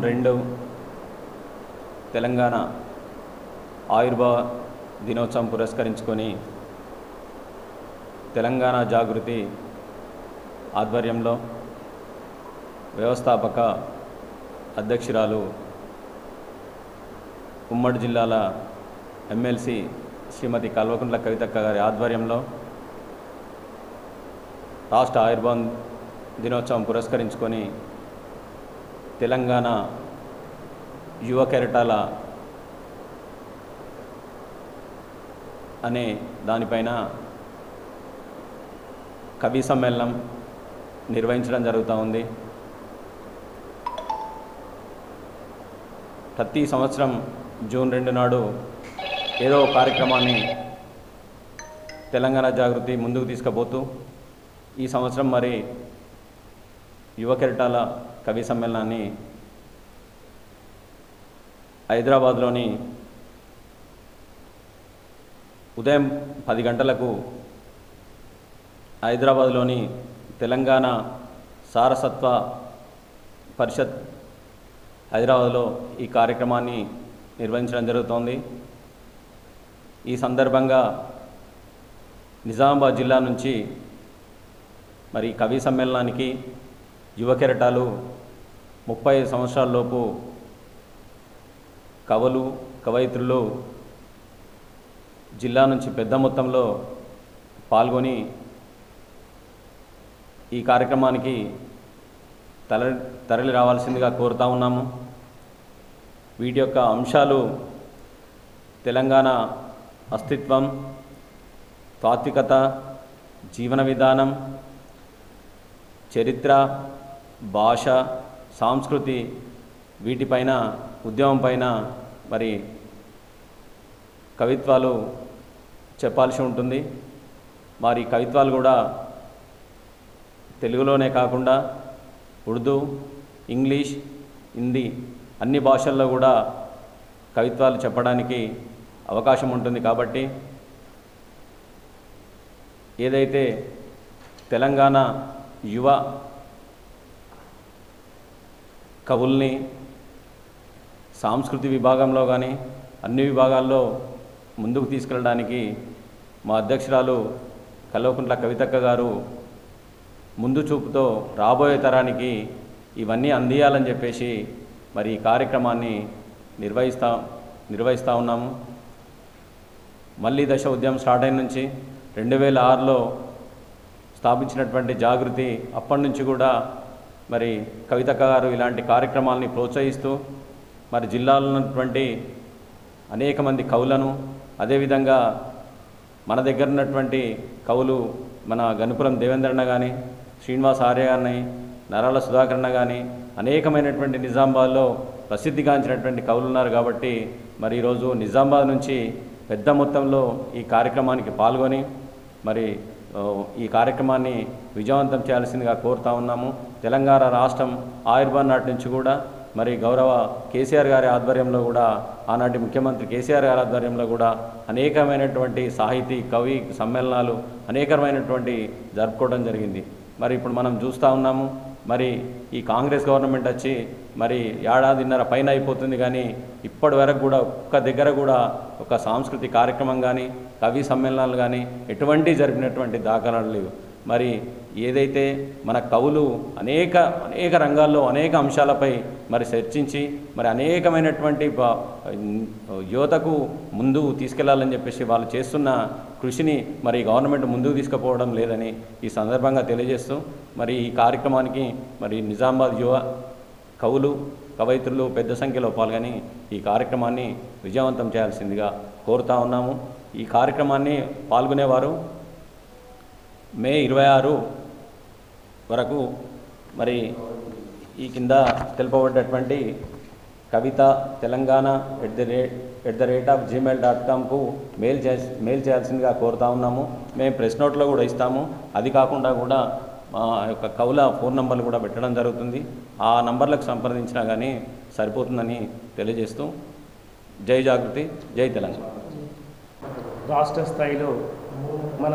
రెండు తెలంగాణ ఆయుర్భావ దినోత్సవం పురస్కరించుకొని తెలంగాణ జాగృతి ఆధ్వర్యంలో వ్యవస్థాపక అధ్యక్షురాలు ఉమ్మడి జిల్లాల ఎమ్మెల్సీ శ్రీమతి కల్వకుంట్ల కవితక్క గారి ఆధ్వర్యంలో రాష్ట్ర ఆయుర్భాన్ దినోత్సవం పురస్కరించుకొని తెలంగాణ యువ కెరటాల అనే దానిపైన కవి సమ్మేళనం నిర్వహించడం జరుగుతూ ఉంది. ప్రతి సంవత్సరం జూన్ రెండు నాడు ఏదో కార్యక్రమాన్ని తెలంగాణ జాగృతి ముందుకు తీసుకుపోతూ ఈ సంవత్సరం మరి యువ కెరటాల కవి సమ్మేళనాన్ని హైదరాబాద్లోని ఉదయం పది గంటలకు హైదరాబాద్లోని తెలంగాణ సారసత్వ పరిషత్ హైదరాబాద్లో ఈ కార్యక్రమాన్ని నిర్వహించడం జరుగుతోంది. ఈ సందర్భంగా నిజామాబాద్ జిల్లా నుంచి మరి కవి సమ్మేళనానికి యువ కెరటాలు ముప్పై సంవత్సరాలలోపు కవులు కవయిత్రులు జిల్లా నుంచి పెద్ద మొత్తంలో పాల్గొని ఈ కార్యక్రమానికి తల తరలి రావాల్సిందిగా కోరుతా ఉన్నాము. వీటి యొక్క అంశాలు తెలంగాణ అస్తిత్వం తాత్వికత జీవన విధానం చరిత్ర భాష సాంస్కృతి వీటిపైన ఉద్యమం పైన మరి కవిత్వాలు చెప్పాల్సి ఉంటుంది. మరి కవిత్వాలు కూడా తెలుగులోనే కాకుండా ఉర్దూ ఇంగ్లీష్ హిందీ అన్ని భాషల్లో కూడా కవిత్వాలు చెప్పడానికి అవకాశం ఉంటుంది కాబట్టి ఏదైతే తెలంగాణ యువ కవుల్ని సాంస్కృతి విభాగంలో కానీ అన్ని విభాగాల్లో ముందుకు తీసుకెళ్ళడానికి మా అధ్యక్షురాలు కల్వకుంట్ల కవితక్క గారు ముందు చూపుతో రాబోయే తరానికి ఇవన్నీ అందియాలని చెప్పేసి మరి ఈ కార్యక్రమాన్ని నిర్వహిస్తా నిర్వహిస్తూ ఉన్నాము. మళ్ళీ దశ ఉద్యమం స్టార్ట్ అయిన నుంచి రెండు వేల ఆరులో స్థాపించినటువంటి జాగృతి అప్పటి నుంచి కూడా మరి కవితక్క గారు ఇలాంటి కార్యక్రమాలని ప్రోత్సహిస్తూ మరి జిల్లాలో ఉన్నటువంటి అనేక మంది కవులను అదేవిధంగా మన దగ్గర ఉన్నటువంటి కవులు మన గనుపురం దేవేంద్రన్న కానీ శ్రీనివాస్ ఆర్య గారిని నరాల సుధాకరణ కానీ అనేకమైనటువంటి నిజామాబాద్లో ప్రసిద్ధిగాంచినటువంటి కవులు ఉన్నారు కాబట్టి మరి ఈరోజు నిజామాబాద్ నుంచి పెద్ద మొత్తంలో ఈ కార్యక్రమానికి పాల్గొని మరి ఈ కార్యక్రమాన్ని విజయవంతం చేయాల్సిందిగా కోరుతా ఉన్నాము. తెలంగాణ రాష్ట్రం ఆయుర్బాన్ నాటి నుంచి కూడా మరి గౌరవ కేసీఆర్ గారి ఆధ్వర్యంలో కూడా ఆనాటి ముఖ్యమంత్రి కేసీఆర్ గారి ఆధ్వర్యంలో కూడా అనేకమైనటువంటి సాహితీ కవి సమ్మేళనాలు అనేకమైనటువంటి జరుపుకోవడం జరిగింది. మరి ఇప్పుడు మనం చూస్తూ ఉన్నాము మరి ఈ కాంగ్రెస్ గవర్నమెంట్ వచ్చి మరి ఏడాదిన్నర పైన అయిపోతుంది కానీ ఇప్పటి వరకు కూడా ఒక్క దగ్గర కూడా ఒక సాంస్కృతిక కార్యక్రమం కానీ కవి సమ్మేళనాలు కానీ ఎటువంటి జరిపినటువంటి దాఖలాలు లేవు. మరి ఏదైతే మన కవులు అనేక అనేక రంగాల్లో అనేక అంశాలపై మరి చర్చించి మరి అనేకమైనటువంటి యువతకు ముందు తీసుకెళ్ళాలని చెప్పేసి వాళ్ళు చేస్తున్న కృషిని మరి గవర్నమెంట్ ముందుకు తీసుకుపోవడం లేదని ఈ సందర్భంగా తెలియజేస్తూ మరి ఈ కార్యక్రమానికి మరి నిజామాబాద్ యువ కవులు కవయిత్రులు పెద్ద సంఖ్యలో పాల్గొని ఈ కార్యక్రమాన్ని విజయవంతం చేయాల్సిందిగా కోరుతా ఉన్నాము. ఈ కార్యక్రమాన్ని పాల్గొనేవారు మే ఇరవై ఆరు వరకు మరి ఈ కింద తెలుపబడ్డటువంటి Kavitha Telangana at the rate at the rate of Gmail dot కామ్కు mail చే మెయిల్ చేయాల్సిందిగా కోరుతా ఉన్నాము. మేము ప్రెస్ నోట్లో కూడా ఇస్తాము. అది కాకుండా కూడా మా యొక్క కవుల ఫోన్ నంబర్లు కూడా పెట్టడం జరుగుతుంది. ఆ నంబర్లకు సంప్రదించినా కానీ సరిపోతుందని తెలియజేస్తూ జై జాగృతి జై తెలంగాణ. రాష్ట్ర స్థాయిలో మన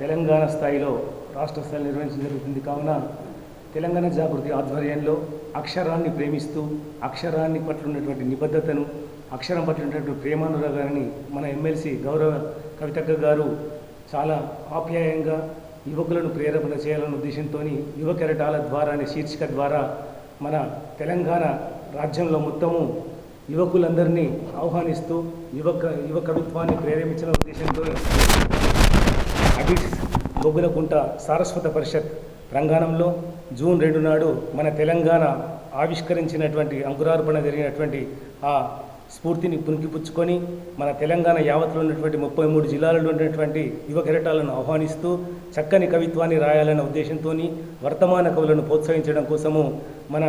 తెలంగాణ స్థాయిలో రాష్ట్ర స్థాయిలో నిర్వహించడం జరుగుతుంది. కావున తెలంగాణ జాగృతి ఆధ్వర్యంలో అక్షరాన్ని ప్రేమిస్తూ అక్షరాన్ని పట్ల ఉన్నటువంటి నిబద్ధతను అక్షరం పట్ల ఉన్నటువంటి ప్రేమానురాగాన్ని మన ఎమ్మెల్సీ గౌరవ కవితక్క గారు చాలా ఆప్యాయంగా యువకులను ప్రేరేపణ చేయాలన్న ఉద్దేశంతో యువ కెరటాల ద్వారా అనే శీర్షిక ద్వారా మన తెలంగాణ రాజ్యంలో మొత్తము యువకులందరినీ ఆహ్వానిస్తూ యువక యువ కవిత్వాన్ని ప్రేరేపించిన ఉద్దేశంతో అబిడ్స్ బొగ్గులకుంట సారస్వత పరిషత్ ప్రాంగణంలో జూన్ రెండు నాడు మన తెలంగాణ ఆవిష్కరించినటువంటి అంకురార్పణ జరిగినటువంటి ఆ స్ఫూర్తిని పుణికిపుచ్చుకొని మన తెలంగాణ యావత్లో ఉన్నటువంటి ముప్పై మూడు జిల్లాలలో ఉన్నటువంటి యువ కెరటాలను ఆహ్వానిస్తూ చక్కని కవిత్వాన్ని రాయాలన్న ఉద్దేశంతో వర్తమాన కవులను ప్రోత్సహించడం కోసము మన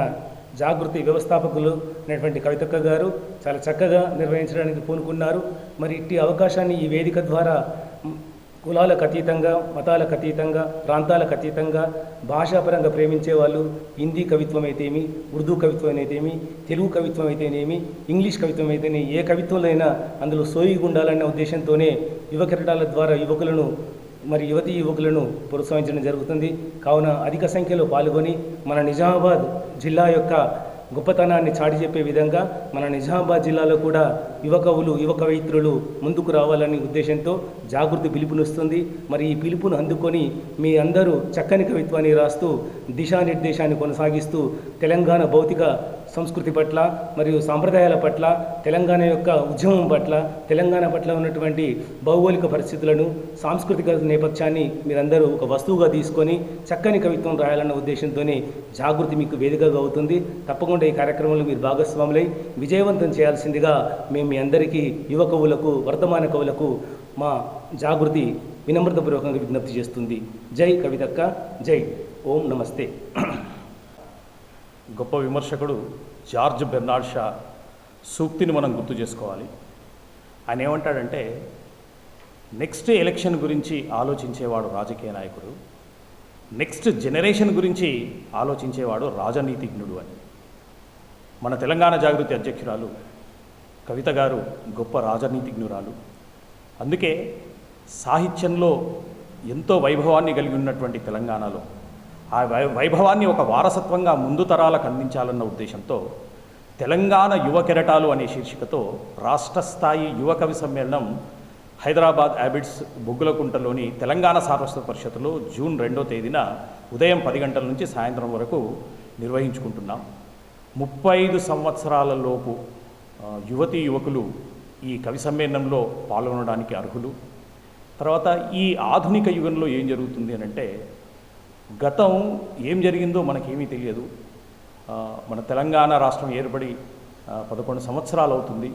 జాగృతి వ్యవస్థాపకులు అనేటువంటి కవితక్క గారు చాలా చక్కగా నిర్వహించడానికి పూనుకున్నారు. మరి ఇట్టి అవకాశాన్ని ఈ వేదిక ద్వారా కులాలకు అతీతంగా మతాలకు అతీతంగా ప్రాంతాలకు అతీతంగా భాషాపరంగా ప్రేమించే వాళ్ళు హిందీ కవిత్వం అయితేమి ఉర్దూ కవిత్వం అయితేమి తెలుగు కవిత్వం అయితేనేమి ఇంగ్లీష్ కవిత్వం అయితేనే ఏ కవిత్వంలో అయినా అందులో సోయిగా ఉండాలన్న ఉద్దేశంతోనే యువ కిరటాల ద్వారా యువకులను మరి యువతీ యువకులను ప్రోత్సహించడం జరుగుతుంది. కావున అధిక సంఖ్యలో పాల్గొని మన నిజామాబాద్ జిల్లా యొక్క గొప్పతనాన్ని చాటి చెప్పే విధంగా మన నిజామాబాద్ జిల్లాలో కూడా యువ కవులు యువ ముందుకు రావాలనే ఉద్దేశంతో జాగృతి పిలుపునిస్తుంది మరి ఈ పిలుపును అందుకొని మీ అందరూ చక్కని కవిత్వాన్ని రాస్తూ దిశానిర్దేశాన్ని కొనసాగిస్తూ తెలంగాణ భౌతిక సంస్కృతి పట్ల మరియు సాంప్రదాయాల పట్ల తెలంగాణ యొక్క ఉద్యమం పట్ల తెలంగాణ పట్ల ఉన్నటువంటి భౌగోళిక పరిస్థితులను సాంస్కృతిక నేపథ్యాన్ని మీరందరూ ఒక వస్తువుగా తీసుకొని చక్కని కవిత్వం రాయాలన్న ఉద్దేశంతోనే జాగృతి మీకు వేదికగా అవుతుంది. తప్పకుండా ఈ కార్యక్రమంలో మీరు భాగస్వాములై విజయవంతం చేయాల్సిందిగా మేము మీ అందరికీ యువ కవులకు వర్తమాన కవులకు మా జాగృతి వినమ్రతపూర్వకంగా విజ్ఞప్తి చేస్తుంది. జై కవితక్క జై ఓం నమస్తే. గొప్ప విమర్శకుడు జార్జ్ బెర్నాడ్ షా సూక్తిని మనం గుర్తు చేసుకోవాలి. ఆయన ఏమంటాడంటే నెక్స్ట్ ఎలక్షన్ గురించి ఆలోచించేవాడు రాజకీయ నాయకుడు నెక్స్ట్ జనరేషన్ గురించి ఆలోచించేవాడు రాజనీతిజ్ఞుడు అని. మన తెలంగాణ జాగృతి అధ్యక్షురాలు కవిత గారు గొప్ప రాజనీతిజ్ఞురాలు. అందుకే సాహిత్యంలో ఎంతో వైభవాన్ని కలిగి ఉన్నటువంటి తెలంగాణలో ఆ వై వైభవాన్ని ఒక వారసత్వంగా ముందు తరాలకు అందించాలన్న ఉద్దేశంతో తెలంగాణ యువ కెరటాలు అనే శీర్షికతో రాష్ట్ర స్థాయి యువ కవి సమ్మేళనం హైదరాబాద్ యాబిడ్స్ బొగ్గులకుంటలోని తెలంగాణ సారస్వత పరిషత్తులో జూన్ రెండో తేదీన ఉదయం పది గంటల నుంచి సాయంత్రం వరకు నిర్వహించుకుంటున్నాం. ముప్పై ఐదు సంవత్సరాల లోపు యువతీ యువకులు ఈ కవి సమ్మేళనంలో పాల్గొనడానికి అర్హులు. తర్వాత ఈ ఆధునిక యుగంలో ఏం జరుగుతుంది అని అంటే గతం ఏం జరిగిందో మనకేమీ తెలియదు. మన తెలంగాణ రాష్ట్రం ఏర్పడి పదకొండు సంవత్సరాలు అవుతుంది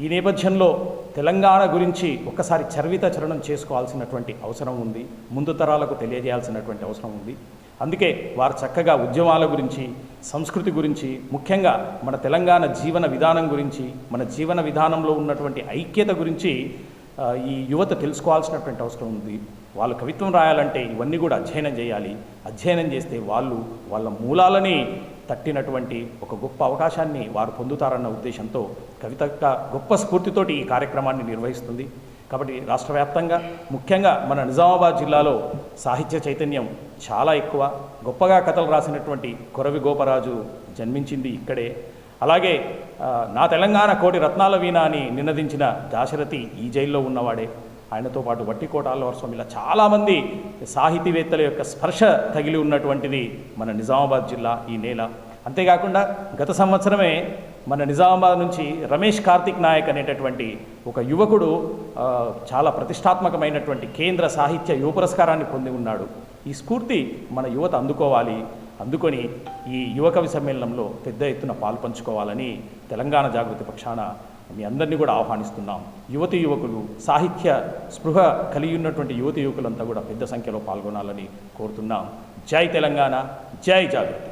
ఈ నేపథ్యంలో తెలంగాణ గురించి ఒక్కసారి చర్విత చరణం చేసుకోవాల్సినటువంటి అవసరం ఉంది. ముందు తరాలకు తెలియజేయాల్సినటువంటి అవసరం ఉంది. అందుకే వారు చక్కగా ఉద్యమాల గురించి సంస్కృతి గురించి ముఖ్యంగా మన తెలంగాణ జీవన విధానం గురించి మన జీవన విధానంలో ఉన్నటువంటి ఐక్యత గురించి ఈ యువత తెలుసుకోవాల్సినటువంటి అవసరం ఉంది. వాళ్ళు కవిత్వం రాయాలంటే ఇవన్నీ కూడా అధ్యయనం చేయాలి. అధ్యయనం చేస్తే వాళ్ళు వాళ్ళ మూలాలని తట్టినటువంటి ఒక గొప్ప అవకాశాన్ని వారు పొందుతారన్న ఉద్దేశంతో కవిత గొప్ప స్ఫూర్తితోటి ఈ కార్యక్రమాన్ని నిర్వహిస్తుంది. కాబట్టి రాష్ట్ర వ్యాప్తంగా ముఖ్యంగా మన నిజామాబాద్ జిల్లాలో సాహిత్య చైతన్యం చాలా ఎక్కువ. గొప్పగా కథలు రాసినటువంటి కొరవి గోపరాజు జన్మించింది ఇక్కడే. అలాగే నా తెలంగాణ కోటి రత్నాల వీణ అని నినదించిన దాశరథి ఈ జైల్లో ఉన్నవాడే. ఆయనతో పాటు వట్టికోట అల్లవర స్వామి ఇలా చాలామంది సాహితీవేత్తల యొక్క స్పర్శ తగిలి ఉన్నటువంటిది మన నిజామాబాద్ జిల్లా ఈ నేల. అంతేకాకుండా గత సంవత్సరమే మన నిజామాబాద్ నుంచి రమేష్ కార్తిక్ నాయక్ అనేటటువంటి ఒక యువకుడు చాలా ప్రతిష్టాత్మకమైనటువంటి కేంద్ర సాహిత్య యువ పురస్కారాన్ని పొంది ఉన్నాడు. ఈ స్ఫూర్తి మన యువత అందుకోవాలి. అందుకొని ఈ యువకవి సమ్మేళనంలో పెద్ద ఎత్తున పాలు పంచుకోవాలని తెలంగాణ జాగృతి పక్షాన మీ అందరినీ కూడా ఆహ్వానిస్తున్నాం. యువతి యువకులు సాహిత్య స్పృహ కలిగి ఉన్నటువంటి యువతి యువకులంతా కూడా పెద్ద సంఖ్యలో పాల్గొనాలని కోరుతున్నాం. జై తెలంగాణ జై జాగృతి.